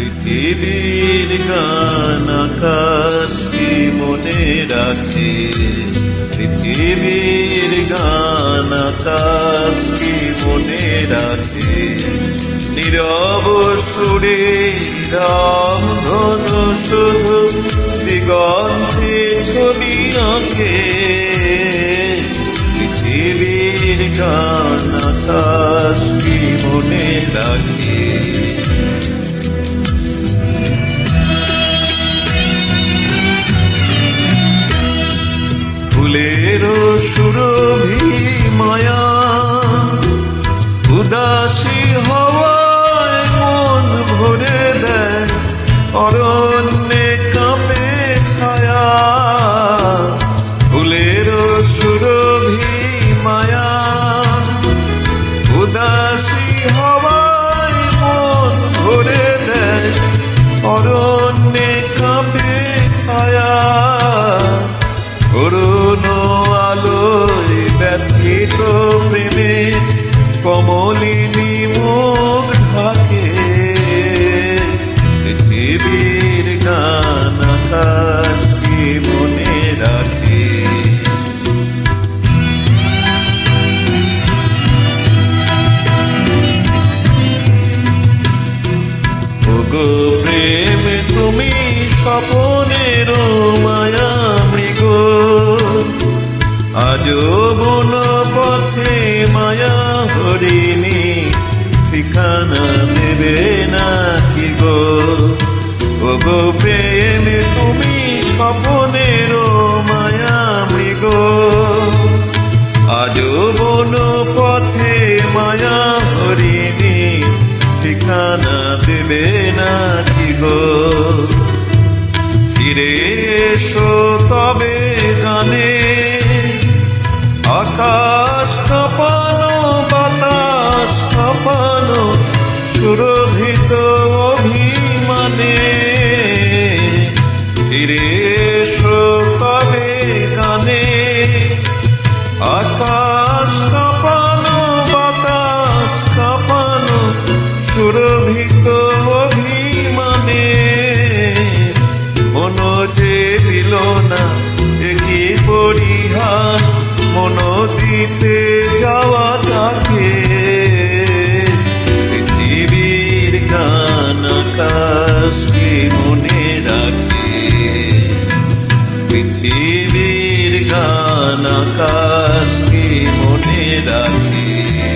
পৃথিবীর গান আকাশ কি মনে রাখে। পৃথিবীর গান আকাশ কি মনে রাখে। নীরব সুরে রাম ধন শুধু দিগন্তে ছবি আঁকে। পৃথিবীর গান আকাশ সুরভি মায়া। উদাসী হওয়ায় মন ভরে দেয়, অরণ্যে কাঁপে ছায়া। ফুলের সুরভি মায়া। উদাসী হওয়ায় মন ভরে দেয়, অরণ্যে কাঁপে ছায়া। করুণ আলোয় ব্যথিত প্রেমে কমলিনী মুখ ঢাকে। পৃথিবীর গান আকাশ মনে রাখে? ওগো প্রেম, তুমি স্বপনের মায়া। হরিণী ঠিকানা দেবে না কি গো? ওগো প্রেম, তুমি স্বপনের মায়া মৃগ। আজ বন পথে মায়া হরিণী ঠিকানা দেবে না কি গো? ফিরে এসো তবে গানে, আকাশ গলিত অভিমানে। মন যে দিল না একই পরিহার মন দিতে যাওয়া তাকে। পৃথিবীর গান আকাশ কি মনে রাখে? পৃথিবীর গান আকাশ কি মনে রাখে?